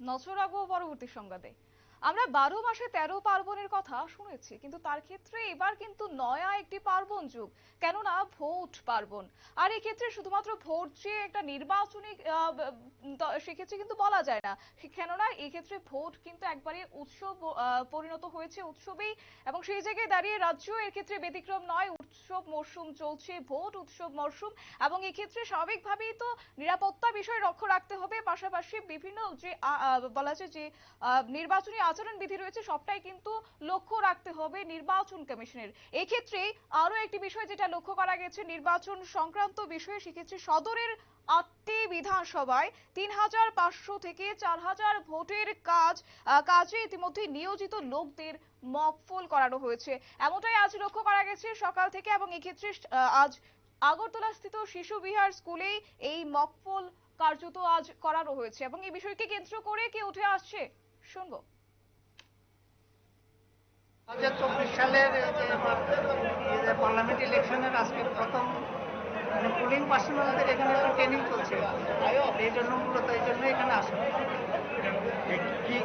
নজর রাখবো পরবর্তী সংবাদে আমরা বারো মাসে তেরো পার্বণের কথা শুনেছি, কিন্তু তার ক্ষেত্রে এবার কিন্তু নয়া একটি পার্বণ যুগ, কেননা ভোট পার্বণ। আর এই ক্ষেত্রে শুধুমাত্র ভোট যে একটা নির্বাচনী সেক্ষেত্রে কিন্তু বলা যায় না। কেননা এই ক্ষেত্রে ভোট কিন্তু একবারে উৎসব পরিণত হয়েছে উৎসবেই, এবং সেই জায়গায় দাঁড়িয়ে রাজ্য এর ক্ষেত্রে ব্যতিক্রম নয়, উৎসব মরশুম চলছে, ভোট, উৎসব মরশুম এবং এই ক্ষেত্রে স্বাভাবিকভাবেই তো নিরাপত্তা বিষয় লক্ষ্য রাখতে হবে, পাশাপাশি বিভিন্ন যে বলা যায় যে নির্বাচনী আচরণ বিধি রয়েছে, সবটাই কিন্তু লক্ষ্য রাখতে হবে নির্বাচন কমিশনের। এই ক্ষেত্রে আরও একটি বিষয় যেটা লক্ষ্য করা গেছে, নির্বাচন সংক্রান্ত বিষয়ে সেক্ষেত্রে সদরের আটটি বিধানসভায় তিন হাজার পাঁচশো থেকে চার হাজার ভোটের কাজ কাজে ইতিমধ্যে নিয়োজিত লোকদের মকফল করানো হয়েছে। এমনটাই আজ লক্ষ্য করা গেছে সকাল থেকে এবং এক্ষেত্রে আজ আগরতলা স্থিত শিশু বিহার স্কুলে এই মকফল কার্যত আজ করানো হয়েছে। এবং এই বিষয়কে কেন্দ্র করে কে উঠে আসছে? শুনব। চব্বিশ সালের যে পার্লামেন্ট ইলেকশনের আজকে প্রথম মানে পোলিং পার্সোনালদের এখানে একটা ট্রেনিং চলছে। এই জন্য মূলত এই জন্য এখানে আসা। কি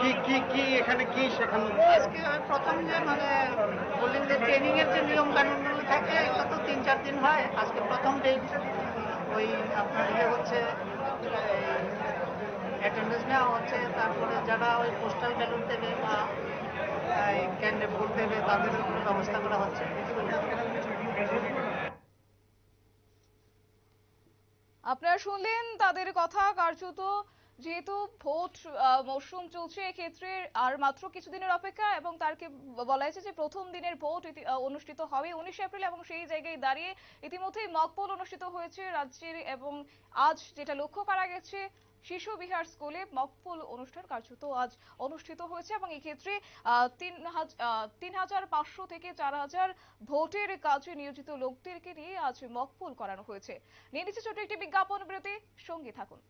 কি কি কি এখানে কি শেখানো? আজকে প্রথম যে মানে পোলিং যে ট্রেনিং এর যে নিয়ম কানুনগুলো থাকে এটা তো তিন চার দিন হয়। আজকে প্রথম ডেট ওই আপনার ইয়ে হচ্ছে অ্যাটেন্ডেন্স নেওয়া হচ্ছে, তারপরে যারা ওই পোস্টাল ব্যালট দেবে বা ক্যান্ডে ভোট দেবে, তাদের কোনো ব্যবস্থা করা হচ্ছে। আপনারা শুনলেন তাদের কথা, কার্যত যেহেতু ভোট মরশুম চলছে, এক্ষেত্রে আর মাত্র কিছুদিনের অপেক্ষা এবং তারকে বলা হয়েছে যে প্রথম দিনের ভোট অনুষ্ঠিত হবে উনিশে এপ্রিল এবং সেই জায়গায় দাঁড়িয়ে ইতিমধ্যেই মকপোল অনুষ্ঠিত হয়েছে রাজ্যের এবং আজ যেটা লক্ষ্য করা গেছে শিশু বিহার স্কুলে মকফুল অনুষ্ঠান কার্যত আজ অনুষ্ঠিত হয়েছে এবং এক্ষেত্রে তিন হাজার পাঁচশো থেকে চার হাজার ভোটের কাজে নিয়োজিত লোকদেরকে নিয়ে আজ মকফুল করানো হয়েছে। নিয়ে নিচ্ছে ছোট একটি বিজ্ঞাপন বিরতি, সঙ্গে থাকুন।